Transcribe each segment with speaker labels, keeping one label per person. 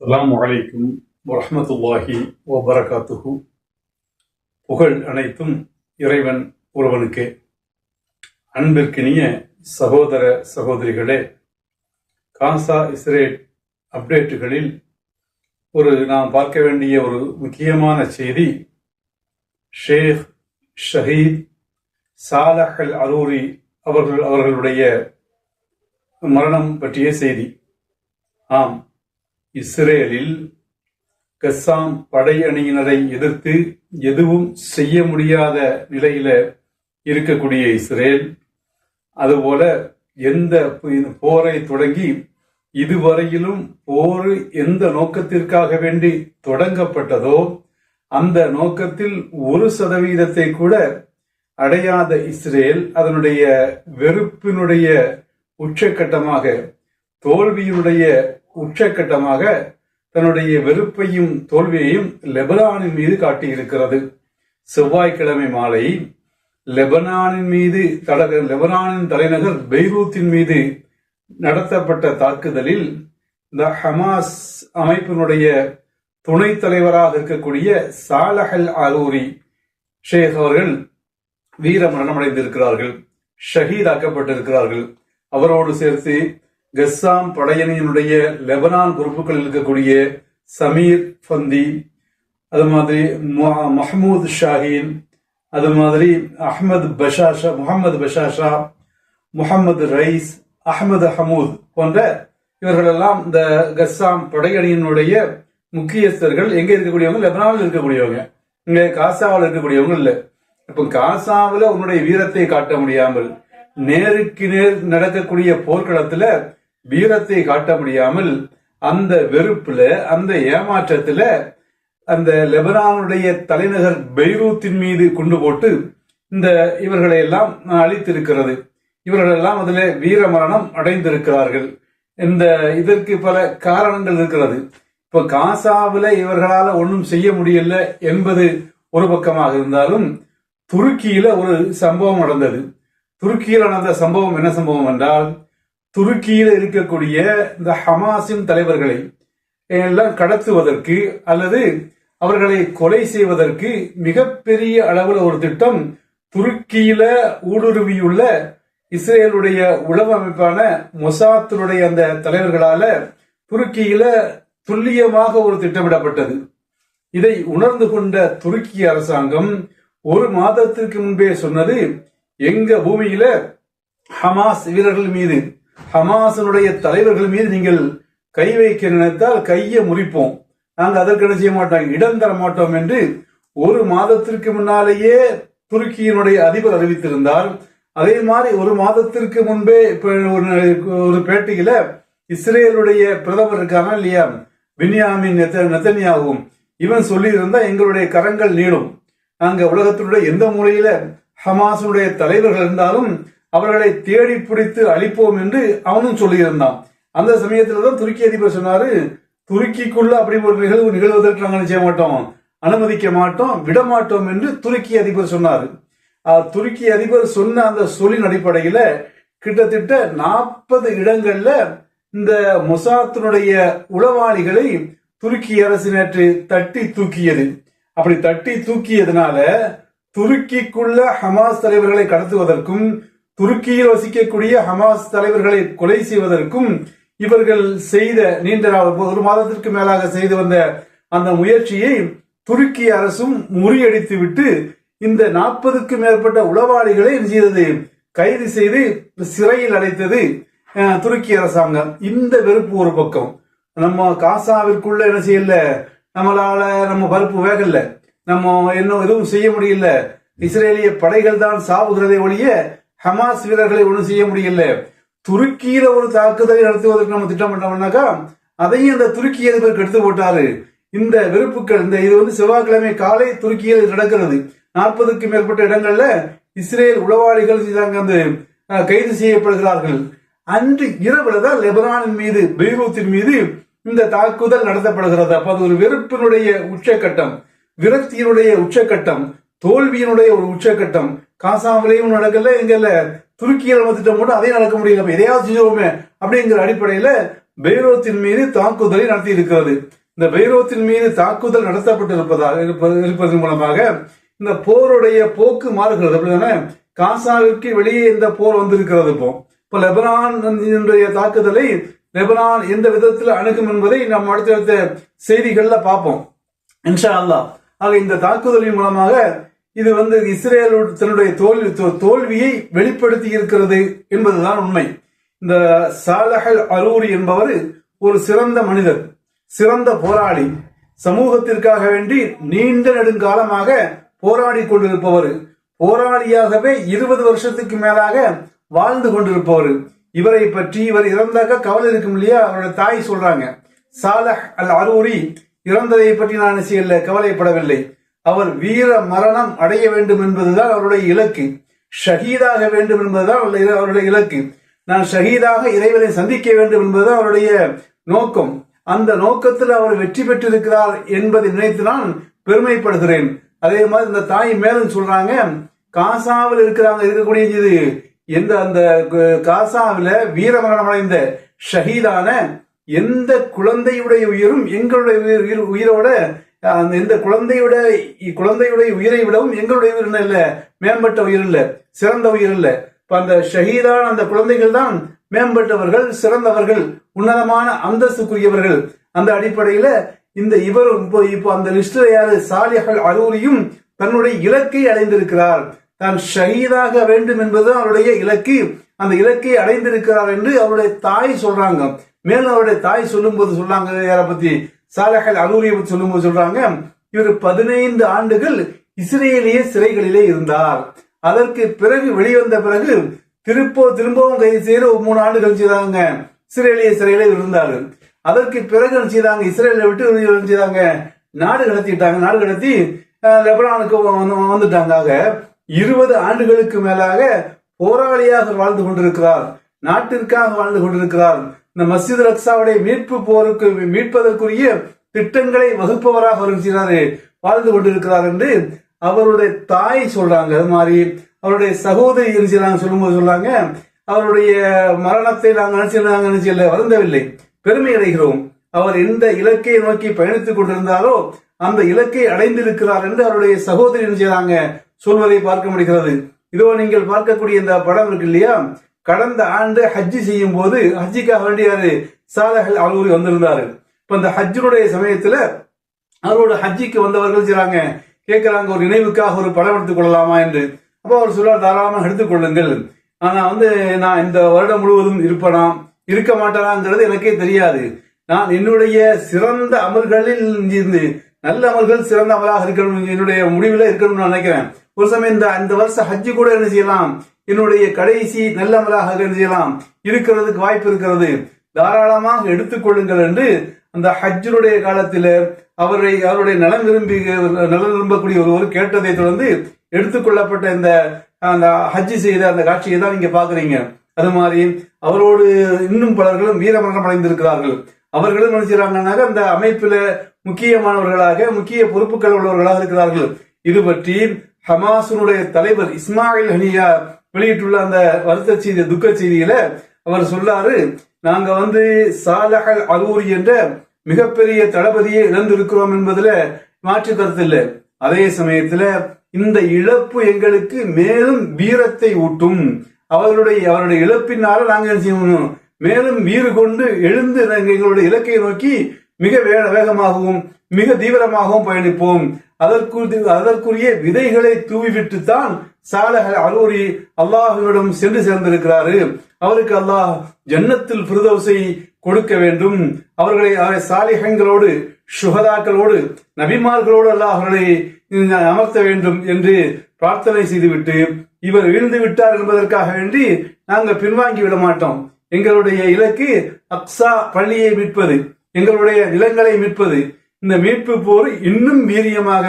Speaker 1: அலாம் வலைக்கும் வரமத்துல்லாஹி வபரகாத்துஹு. புகழ் அனைத்தும் இறைவன் ஒருவனுக்கே. அன்பிற்கினிய சகோதர சகோதரிகளே காசா இஸ்ரேல் அப்டேட்டுகளில் ஒரு நாம் பார்க்க வேண்டிய ஒரு முக்கியமான செய்தி ஷேக் ஷஹீத் சாலஹ் அல் அரூரி அவர்கள் அவர்களுடைய மரணம் பற்றிய செய்தி. ஆம் இஸ்ரேலில் கஸ்ஸாம் படையணியினரை எதிர்த்து எதுவும் செய்ய முடியாத நிலையில இருக்கக்கூடிய இஸ்ரேல் அதுபோல எந்த போரை தொடங்கி இதுவரையிலும் போர் எந்த நோக்கத்திற்காக வேண்டி தொடங்கப்பட்டதோ அந்த நோக்கத்தில் ஒரு சதவீதத்தை கூட அடையாத இஸ்ரேல் அதனுடைய வெறுப்பினுடைய உச்சக்கட்டமாக தோல்வியினுடைய உச்சக்கட்டமாக தன்னுடைய வெறுப்பையும் தோல்வியையும் லெபனானின் மீது காட்டியிருக்கிறது. செவ்வாய்க்கிழமை மாலை லெபனானின் மீது தட- லெபனானின் தலைநகர் பெய்ரூத்தின் மீது நடத்தப்பட்ட தாக்குதலில் இந்த ஹமாஸ் அமைப்பினுடைய துணைத் தலைவராக இருக்கக்கூடிய சாலஹல் அரூரி ஷேக் அவர்கள் வீர மரணமடைந்திருக்கிறார்கள் ஷஹீதாக்கப்பட்டிருக்கிறார்கள். அவரோடு சேர்த்து கஸ்ஸாம் படையணியினுடைய லெபனான் பொறுப்புகளில் இருக்கக்கூடிய சமீர் ஃபந்தி அது மாதிரி மு- மஹமூத் ஷாஹீன் அது மாதிரி Ahmed Bashasha Mohammed Bashasha Mohammed Rais Ahmed Hamoud போன்ற இவர்களெல்லாம் இந்த கஸ்ஸாம் படையணியினுடைய முக்கியஸ்தர்கள். எங்க இருக்கக்கூடியவங்க? லெபனாவில் இருக்கக்கூடியவங்க. இங்க காசாவில் இருக்கக்கூடியவங்க இல்லை. இப்ப காசாவில் உன்னுடைய வீரத்தை காட்ட முடியாமல் நேருக்கு நேர் நடக்கக்கூடிய போர்க்களத்துல வீரத்தை காட்ட முடியாமல் அந்த வெறுப்புல அந்த ஏமாற்றத்துல அந்த லெபனானுடைய தலைநகர் பெய்ரூத்தின் மீது குண்டு போட்டு இந்த இவர்களை எல்லாம் அழித்திருக்கிறது. இவர்கள் எல்லாம் அதுல வீர மரணம் அடைந்திருக்கிறார்கள். இந்த இதற்கு பல காரணங்கள் இருக்கிறது. இப்ப காசாவில இவர்களால ஒன்றும் செய்ய முடியல என்பது ஒரு பக்கமாக இருந்தாலும் துருக்கியில ஒரு சம்பவம் நடந்தது. துருக்கியில் நடந்த சம்பவம் என்ன சம்பவம் என்றால் துருக்கியில் இருக்கக்கூடிய இந்த ஹமாஸின் தலைவர்களை எல்லாம் கடத்துவதற்கு அல்லது அவர்களை கொலை செய்வதற்கு மிகப்பெரிய அளவில் ஒரு திட்டம் துருக்கியில ஊடுருவியுள்ள இஸ்ரேலுடைய உளவு அமைப்பான மொசாத்தினுடைய அந்த தலைவர்களால துருக்கியில துல்லியமாக ஒரு திட்டமிடப்பட்டது. இதை உணர்ந்து கொண்ட துருக்கி அரசாங்கம் ஒரு மாதத்திற்கு முன்பே சொன்னது எங்க பூமியில ஹமாஸ் வீரர்கள் மீது ஹமாசனுடைய தலைவர்கள் மீது நீங்கள் கை வைக்க நினைத்தால் கையை முறிப்போம். நாங்கள் அதற்கு செய்ய மாட்டோம்? இடம் தர மாட்டோம் என்று ஒரு மாதத்திற்கு முன்னாலேயே துருக்கியினுடைய அதிபர் அறிவித்திருந்தார். அதே மாதிரி ஒரு மாதத்திற்கு முன்பே ஒரு பேட்டியில இஸ்ரேலுடைய பிரதமர் இருக்கானா இல்லையா? பின்யாமின் நெத்த- இவன் சொல்லியிருந்தா எங்களுடைய கரங்கள் நீளும். நாங்க உலகத்தினுடைய எந்த மூலையில ஹமாசுடைய தலைவர்கள் இருந்தாலும் அவர்களை தேடி பிடித்து அழிப்போம் என்று அவனும் சொல்லியிருந்தான். அந்த சமயத்துல தான் துருக்கி அதிபர் சொன்னாரு துருக்கிக்குள்ள அப்படி ஒரு நிகழ்வு நிகழ்வதற்கு நாங்கள் செய்ய மாட்டோம்? அனுமதிக்க மாட்டோம் விடமாட்டோம் என்று துருக்கி அதிபர் சொன்னார். ஆஹ், துருக்கி அதிபர் சொன்ன அந்த சொல்லின் அடிப்படையில கிட்டத்தட்ட நாற்பது இடங்கள்ல இந்த மொசாத்தினுடைய உளவாளிகளை துருக்கி அரசு நேற்று தட்டி தூக்கியது. அப்படி தட்டி தூக்கியதுனால துருக்கிக்குள்ள ஹமாஸ் தலைவர்களை கடத்துவதற்கும் துருக்கியில் வசிக்கக்கூடிய ஹமாஸ் தலைவர்களை கொலை செய்வதற்கும் இவர்கள் செய்த நீண்ட நாள் ஒரு மாதத்திற்கு மேலாக செய்து வந்த அந்த முயற்சியை துருக்கி அரசும் முறியடித்து விட்டு இந்த நாற்பதுக்கு மேற்பட்ட உளவாளிகளை என்ன செய்தது? கைது செய்து சிறையில் அடைத்தது துருக்கி அரசாங்கம். இந்த வெறுப்பு ஒரு பக்கம். நம்ம காசாவிற்குள்ள என்ன செய்யல? நம்மளால நம்ம பருப்பு வேகல. நம்ம இன்னும் எதுவும் செய்ய முடியல. இஸ்ரேலிய படைகள் தான் சாவுகிறதை ஒழிய ஹமாஸ் வீரர்களை ஒன்றும் செய்ய முடியல. துருக்கியில ஒரு தாக்குதலை நடத்துவதற்கு நம்ம திட்டமிட்டோம்னாக்கா அதையும் இந்த துருக்கி அதிபர் கெடுத்து போட்டாரு. இந்த வெறுப்புகள் இந்த இது வந்து செவ்வாய்க்கிழமை காலை துருக்கியில் நடக்கிறது. நாற்பதுக்கு மேற்பட்ட இடங்கள்ல இஸ்ரேல் உளவாளிகள் அங்க வந்து கைது செய்யப்படுகிறார்கள். அன்று இரவுல தான் லெபனானின் மீது பெய்ரூத்தின் மீது இந்த தாக்குதல் நடத்தப்படுகிறது. அப்ப அது ஒரு வெறுப்பினுடைய உச்சக்கட்டம். விரக்தியினுடைய உச்சக்கட்டம். தோல்வியினுடைய ஒரு உச்சக்கட்டம் காசாவிலையும் நடக்கல எங்கல்ல துருக்கியில் வந்துட்டோம் திட்டம் போட்டு அதையும் நடக்க முடியல. எதையாவது செஞ்சுருவோமே அப்படிங்கிற அடிப்படையில பெய்ரோத்தின் மீது தாக்குதலை நடத்தி இருக்கிறது. இந்த பெய்ரோத்தின் மீது தாக்குதல் நடத்தப்பட்டு இருப்பதாக இருப்பதன் மூலமாக இந்த போருடைய போக்கு மாறுகிறது. அப்படிதானே? காசாவிற்கு வெளியே இந்த போர் வந்திருக்கிறது இப்போ. இப்ப லெபனான் தாக்குதலை லெபனான் எந்த விதத்தில் அணுகும் என்பதை நாம் அடுத்தடுத்த செய்திகள்ல பார்ப்போம். இன்ஷா அல்லா ஆக இந்த தாக்குதலின் மூலமாக இது வந்து இஸ்ரேல் தன்னுடைய தோல்வி தோல்வியை வெளிப்படுத்தி இருக்கிறது என்பதுதான் உண்மை. இந்த சாலஹல் அரூரி என்பவர் ஒரு சிறந்த மனிதர் சிறந்த போராளி. சமூகத்திற்காக வேண்டி நீண்ட நெடுங்காலமாக போராடி கொண்டிருப்பவர். போராளியாகவே இருபது வருஷத்துக்கு மேலாக வாழ்ந்து கொண்டிருப்பவர். இவரை பற்றி இவர் இறந்தாக்க கவலை இருக்கும் இல்லையா? அவருடைய தாய் சொல்றாங்க. சாலஹ் அல் அரூரி இறந்ததை பற்றி நான் செய்யல கவலைப்படவில்லை. அவர் வீர மரணம் அடைய வேண்டும் என்பதுதான் அவருடைய இலக்கு. ஷஹீதாக வேண்டும் என்பதுதான் அவருடைய அவருடைய இலக்கு. நான் ஷஹீதாக இறைவனை சந்திக்க வேண்டும் என்பதுதான் அவருடைய நோக்கம். அந்த நோக்கத்தில் அவர் வெற்றி பெற்றிருக்கிறார் என்பதை நினைத்து நான் பெருமைப்படுகிறேன். அதே மாதிரி இந்த தாய் மேலும் சொல்றாங்க காசாவில் இருக்கிறாங்க இருக்கக்கூடிய இது எந்த அந்த க- வீரமரணம் அடைந்த ஷஹீதான எந்த குழந்தையுடைய உயிரும் எங்களுடைய உயிர் உயிர்- உயிரோட அந்த இந்த குழந்தையோட குழந்தையுடைய உயிரை விடவும் எங்களுடைய உயிர் இல்ல? மேம்பட்ட உயிர் இல்ல. சிறந்த உயிர் இல்ல. இப்ப அந்த ஷஹீதான அந்த குழந்தைகள் தான் மேம்பட்டவர்கள் சிறந்தவர்கள் உன்னதமான அந்தஸ்துக்குரியவர்கள். அந்த அடிப்படையில இந்த இவரும் இப்போ இப்போ அந்த லிஸ்ட்ல யாரு? சாலிஹல் அலூரியும் தன்னுடைய இலக்கை அடைந்திருக்கிறார். தான் ஷஹீதாக வேண்டும் என்பது அவருடைய இலக்கு. அந்த இலக்கை அடைந்திருக்கிறார் என்று அவருடைய தாய் சொல்றாங்க. மேலும் அவருடைய தாய் சொல்லும் போது சொல்றாங்க யாரை பத்தி? சாலஹல் அரூரியை பத்தி சொல்லும்போது சொல்றாங்க இவர் பதினைந்து ஆண்டுகள் இஸ்ரேலிய சிறைகளிலே இருந்தார். அதற்கு பிறகு வெளிவந்த பிறகு திருப்போ திரும்பவும் கைது செய்து ஒரு மூணு ஆண்டுகள் கழிச்சுதாங்க இஸ்ரேலிய சிறையில இருந்தாரு. அதற்கு பிறகு செய்தாங்க? இஸ்ரேலை விட்டு செய்தாங்க? நாடு கடத்திட்டாங்க. நாடு கடத்தி அஹ், லெபனானுக்கு வந்துட்டாங்க. ஆக இருபது ஆண்டுகளுக்கு மேலாக போராளியாக வாழ்ந்து கொண்டிருக்கிறார். நாட்டிற்காக வாழ்ந்து கொண்டிருக்கிறார். இந்த மசித் ரக்ஸாவுடைய மீட்பு போருக்கு மீட்பதற்குரிய திட்டங்களை வகுப்பவராக இருக்கிறாரு வாழ்ந்து கொண்டிருக்கிறார் என்று அவருடைய தாய் சொல்றாங்க. அது மாதிரி அவருடைய சகோதரி இருக்கிறாங்க சொல்லும்போது சொல்றாங்க அவருடைய மரணத்தை நாங்கள் நினைச்சு நாங்கள் நினைச்சல வருந்தவில்லை. பெருமை அடைகிறோம். அவர் எந்த இலக்கை நோக்கி பயணித்துக் கொண்டிருந்தாரோ அந்த இலக்கை அடைந்திருக்கிறார் என்று அவருடைய சகோதரி என்ன சொல்வதை பார்க்க முடிகிறது. இதோ நீங்கள் பார்க்கக்கூடிய இந்த படம் இருக்கு இல்லையா? கடந்த ஆண்டு ஹஜ்ஜி செய்யும் போது ஹஜ்ஜிக்காக வேண்டியாரு சாலஹல் அலுவலி வந்திருந்தாரு. இப்ப இந்த ஹஜ்ஜினுடைய சமயத்துல அவரோட ஹஜ்ஜிக்கு வந்தவர்கள் செய்றாங்க. கேட்கிறாங்க ஒரு நினைவுக்காக ஒரு படம் எடுத்துக் கொள்ளலாமா என்று. அப்போ அவர் சொல்றார் தாராளமாக எடுத்துக்கொள்ளுங்கள் ஆனா வந்து நான் இந்த வருடம் முழுவதும் இருப்பனா? இருக்க மாட்டானாங்கிறது எனக்கே தெரியாது. நான் என்னுடைய சிறந்த அமல்களில் இருந்து நல்ல அமல்கள் சிறந்த அமலாக இருக்கணும். என்னுடைய முடிவில் இருக்கணும்னு நான் நினைக்கிறேன். ஒரு சமயம் இந்த இந்த வருஷம் ஹஜ்ஜி கூட என்ன செய்யலாம்? என்னுடைய கடைசி நல்ல அமலாக என்ன செய்யலாம்? இருக்கிறதுக்கு வாய்ப்பு இருக்கிறது. தாராளமாக எடுத்துக்கொள்ளுங்கள் என்று அந்த ஹஜ்ஜினுடைய காலத்தில் அவரை அவருடைய நலம் விரும்பி நலம் விரும்பக்கூடிய ஒருவர் கேட்டதை தொடர்ந்து எடுத்துக்கொள்ளப்பட்ட இந்த அந்த ஹஜ்ஜி செய்த அந்த காட்சியை தான் நீங்க பாக்குறீங்க அது மாதிரி அவரோடு இன்னும் பலர்களும் வீரமரணம் அடைந்திருக்கிறார்கள். அவர்களும் என்ன செய்றாங்கன்னாக்க அந்த அமைப்பில முக்கியமானவர்களாக முக்கிய பொறுப்புகள் உள்ளவர்களாக இருக்கிறார்கள். இது பற்றி ஹமாசுனுடைய தலைவர் இஸ்மாயில் ஹனியா வெளியிட்டுள்ள அந்த வருத்த செய்தி துக்க செய்தியில அவர் சொல்லாரு நாங்க வந்து சாலஹல் அரூரி என்ற மிகப்பெரிய தளபதியை இழந்திருக்கிறோம் என்பதுல மாற்று கருத்து இல்லை. அதே சமயத்துல இந்த இழப்பு எங்களுக்கு மேலும் வீரத்தை ஊட்டும். அவருடைய அவருடைய இழப்பினால நாங்க என்ன செய்யணும்? மேலும் வீறு கொண்டு எழுந்து எங்களுடைய இலக்கையை நோக்கி மிக வேக வேகமாகவும் மிக தீவிரமாகவும் பயணிப்போம். அதற்கு அதற்குரிய விதைகளை தூவிவிட்டு தான் சாலஹ் அலூரி அல்லாஹுவிடம் சென்று சேர்ந்திருக்கிறாரு. அவருக்கு அல்லாஹ் ஜன்னத்தில் பிரதோசை கொடுக்க வேண்டும். அவர்களை அவரை சாலிகங்களோடு சுகதாக்களோடு நபிமார்களோடு அல்லாஹ் அவர்களை அமர்த்த வேண்டும் என்று பிரார்த்தனை செய்துவிட்டு இவர் வீழ்ந்து விட்டார் என்பதற்காக வேண்டி நாங்கள் பின்வாங்கி விட மாட்டோம். எங்களுடைய இலக்கு அக்ஸா பள்ளியை மீட்பது எங்களுடைய நிலங்களை மீட்பது. இந்த மீட்பு போர் இன்னும் வீரியமாக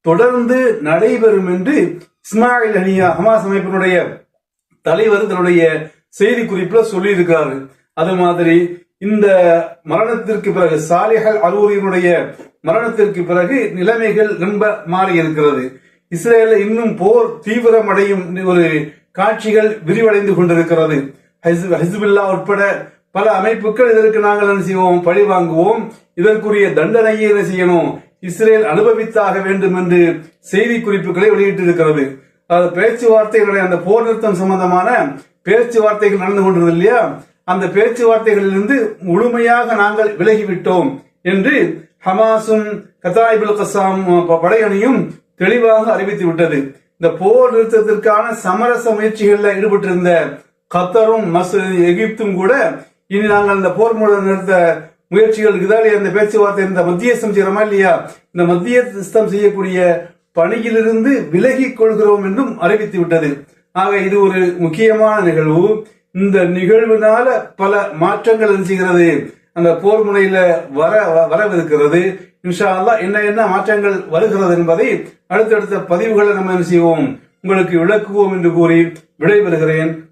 Speaker 1: தொடர்ந்து நடைபெறும் என்று இஸ்மாயில் அனியா ஹமாஸ் அமைப்பினுடைய தலைவர் தன்னுடைய செய்தி குறிப்புல சொல்லி அது மாதிரி இந்த மரணத்திற்கு பிறகு சாலிஹல் அரூரியினுடைய மரணத்திற்கு பிறகு நிலைமைகள் ரொம்ப மாறி இருக்கிறது. இஸ்ரேல இன்னும் போர் தீவிரமடையும் ஒரு காட்சிகள் விரிவடைந்து கொண்டிருக்கிறது. ஹிசுபில்லா உட்பட பல அமைப்புகள் இதற்கு நாங்கள் என்ன செய்வோம்? பழி வாங்குவோம். இதற்குரிய தண்டனையை என்ன செய்யணும்? இஸ்ரேல் அனுபவித்தாக வேண்டும் என்று செய்தி குறிப்புகளை வெளியிட்டிருக்கிறது. அது பேச்சுவார்த்தைகளுடைய அந்த போர் நிறுத்தம் சம்பந்தமான பேச்சுவார்த்தைகள் நடந்து கொண்டிருந்தது இல்லையா? அந்த பேச்சுவார்த்தைகளிலிருந்து முழுமையாக நாங்கள் விலகிவிட்டோம் என்று ஹமாஸும் கத்தாயிபுல் கசாம் படையணியும் தெளிவாக அறிவித்து விட்டது இந்த போர் நிறுத்தத்திற்கான சமரச முயற்சிகளில் ஈடுபட்டிருந்த கத்தரும் மஸ் எகிப்தும் கூட இனி நாங்கள் இந்த போர் மூலம் நிறுத்த முயற்சிகள் இதாலே அந்த பேச்சுவார்த்தை இந்த மத்தியஸ்தம் செய்கிறோமா இல்லையா? இந்த மத்தியஸ்தம் செய்யக்கூடிய பணியிலிருந்து விலகிக் கொள்கிறோம் என்றும் அறிவித்து விட்டது. ஆக இது ஒரு முக்கியமான நிகழ்வு. இந்த நிகழ்வினால பல மாற்றங்கள் செய்கிறது? அந்த போர் முனையில வர வ- வரவிருக்கிறது. இன்ஷா அல்லா என்ன என்ன மாற்றங்கள் வருகிறது என்பதை அடுத்தடுத்த பதிவுகளை நம்ம என்ன செய்வோம்? உங்களுக்கு விளக்குவோம் என்று கூறி விடைபெறுகிறேன்.